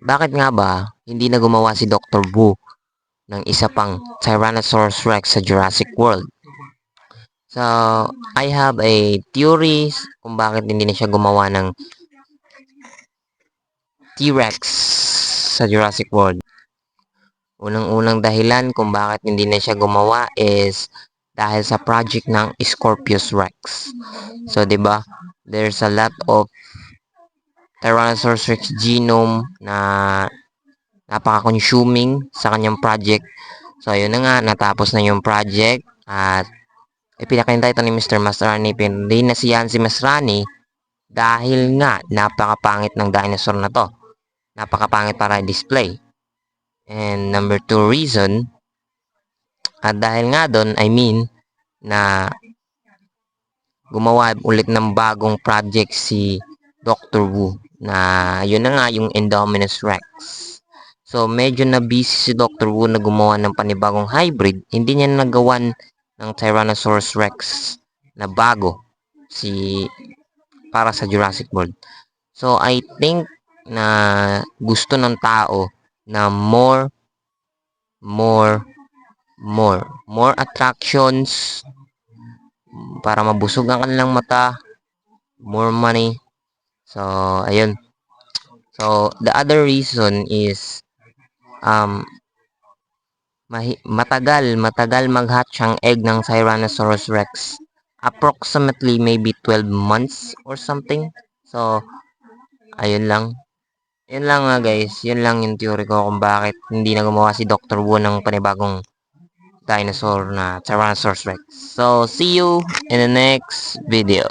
Bakit nga ba hindi na gumawa si Dr. Wu ng isa pang Tyrannosaurus Rex sa Jurassic World? So, I have a theory kung bakit hindi na siya gumawa ng T-Rex sa Jurassic World. Unang-unang dahilan kung bakit hindi na siya gumawa is dahil sa project ng Scorpius Rex. So, 'di ba? There's a lot of Tyrannosaurus Rex genome na napaka-consuming sa kanyang project. So, ayun na nga, natapos na yung project at ipinakita ito ni Mr. Masrani. Pinili na siya si Masrani dahil nga napakapangit ng dinosaur na to. Napakapangit para display. And number two reason, at dahil nga doon, I mean, na gumawa ulit ng bagong project si Dr. Wu na yun na nga yung Indominus Rex. So medyo na busy si Dr. Wu na gumawa ng panibagong hybrid. Hindi niya nagawan ng Tyrannosaurus Rex na bago si para sa Jurassic World. So I think na gusto ng tao na more more more more attractions para mabusog ang kanilang mata more money so ayun so the other reason is um matagal matagal mag-hatch ang egg ng Tyrannosaurus Rex approximately maybe 12 months or something so ayun lang yun lang nga guys, yun lang yung theory ko kung bakit hindi na gumawa si Dr. Wu ng panibagong dinosaur na Tyrannosaurus Rex. So, see you in the next video.